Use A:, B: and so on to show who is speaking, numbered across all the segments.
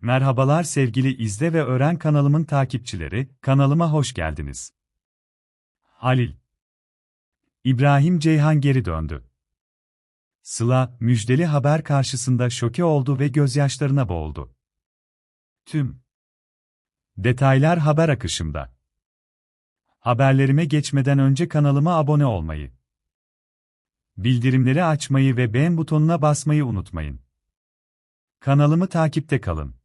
A: Merhabalar sevgili izle ve öğren kanalımın takipçileri, kanalıma hoş geldiniz. Halil İbrahim Ceyhan geri döndü. Sıla, müjdeli haber karşısında şoke oldu ve gözyaşlarına boğuldu. Tüm detaylar haber akışımda. Haberlerime geçmeden önce kanalıma abone olmayı, bildirimleri açmayı ve beğen butonuna basmayı unutmayın. Kanalımı takipte kalın.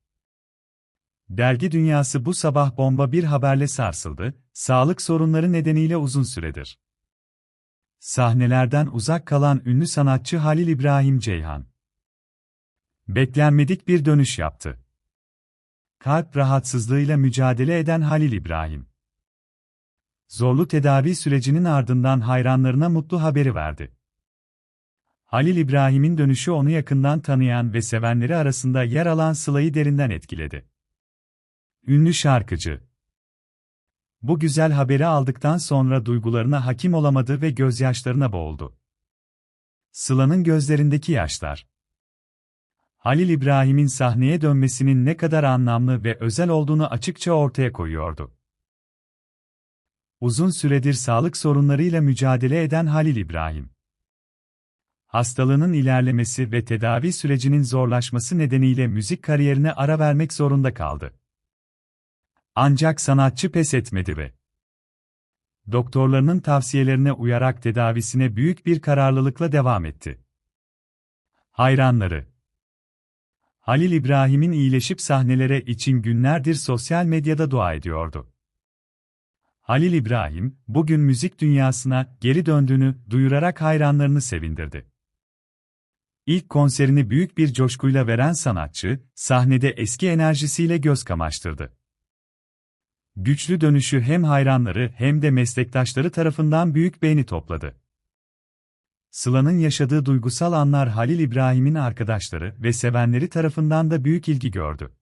A: Dergi dünyası bu sabah bomba bir haberle sarsıldı, sağlık sorunları nedeniyle uzun süredir. Sahnelerden uzak kalan ünlü sanatçı Halil İbrahim Ceyhan. Beklenmedik bir dönüş yaptı. Kalp rahatsızlığıyla mücadele eden Halil İbrahim. Zorlu tedavi sürecinin ardından hayranlarına mutlu haberi verdi. Halil İbrahim'in dönüşü onu yakından tanıyan ve sevenleri arasında yer alan Sıla'yı derinden etkiledi. Ünlü şarkıcı. Bu güzel haberi aldıktan sonra duygularına hakim olamadı ve gözyaşlarına boğuldu. Sıla'nın gözlerindeki yaşlar. Halil İbrahim'in sahneye dönmesinin ne kadar anlamlı ve özel olduğunu açıkça ortaya koyuyordu. Uzun süredir sağlık sorunlarıyla mücadele eden Halil İbrahim. Hastalığının ilerlemesi ve tedavi sürecinin zorlaşması nedeniyle müzik kariyerine ara vermek zorunda kaldı. Ancak sanatçı pes etmedi ve doktorlarının tavsiyelerine uyarak tedavisine büyük bir kararlılıkla devam etti. Hayranları Halil İbrahim'in iyileşip sahnelere için günlerdir sosyal medyada dua ediyordu. Halil İbrahim, bugün müzik dünyasına geri döndüğünü duyurarak hayranlarını sevindirdi. İlk konserini büyük bir coşkuyla veren sanatçı, sahnede eski enerjisiyle göz kamaştırdı. Güçlü dönüşü hem hayranları hem de meslektaşları tarafından büyük beğeni topladı. Sıla'nın yaşadığı duygusal anlar Halil İbrahim'in arkadaşları ve sevenleri tarafından da büyük ilgi gördü.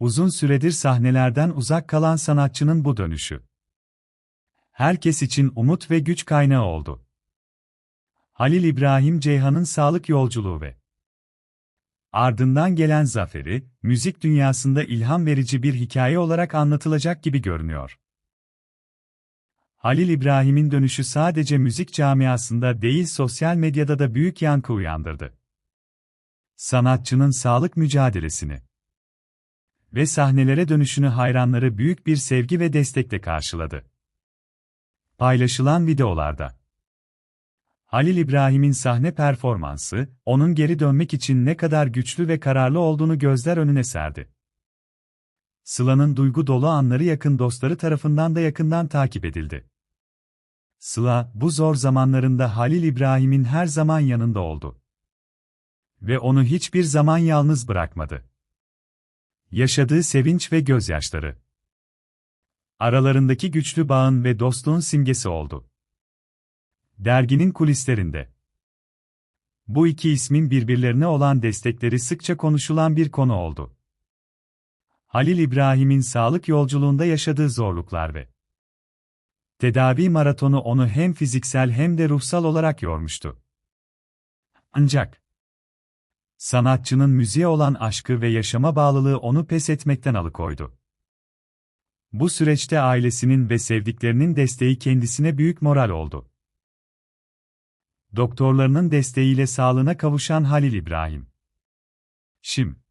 A: Uzun süredir sahnelerden uzak kalan sanatçının bu dönüşü. Herkes için umut ve güç kaynağı oldu. Halil İbrahim Ceyhan'ın sağlık yolculuğu ve ardından gelen zaferi, müzik dünyasında ilham verici bir hikaye olarak anlatılacak gibi görünüyor. Halil İbrahim'in dönüşü sadece müzik camiasında değil sosyal medyada da büyük yankı uyandırdı. Sanatçının sağlık mücadelesini ve sahnelere dönüşünü hayranları büyük bir sevgi ve destekle karşıladı. Paylaşılan videolarda Halil İbrahim'in sahne performansı, onun geri dönmek için ne kadar güçlü ve kararlı olduğunu gözler önüne serdi. Sıla'nın duygu dolu anları yakın dostları tarafından da yakından takip edildi. Sıla, bu zor zamanlarında Halil İbrahim'in her zaman yanında oldu. Ve onu hiçbir zaman yalnız bırakmadı. Yaşadığı sevinç ve gözyaşları. Aralarındaki güçlü bağın ve dostluğun simgesi oldu. Derginin kulislerinde. Bu iki ismin birbirlerine olan destekleri sıkça konuşulan bir konu oldu. Halil İbrahim'in sağlık yolculuğunda yaşadığı zorluklar ve tedavi maratonu onu hem fiziksel hem de ruhsal olarak yormuştu. Ancak sanatçının müziğe olan aşkı ve yaşama bağlılığı onu pes etmekten alıkoydu. Bu süreçte ailesinin ve sevdiklerinin desteği kendisine büyük moral oldu. Doktorlarının desteğiyle sağlığına kavuşan Halil İbrahim. Şim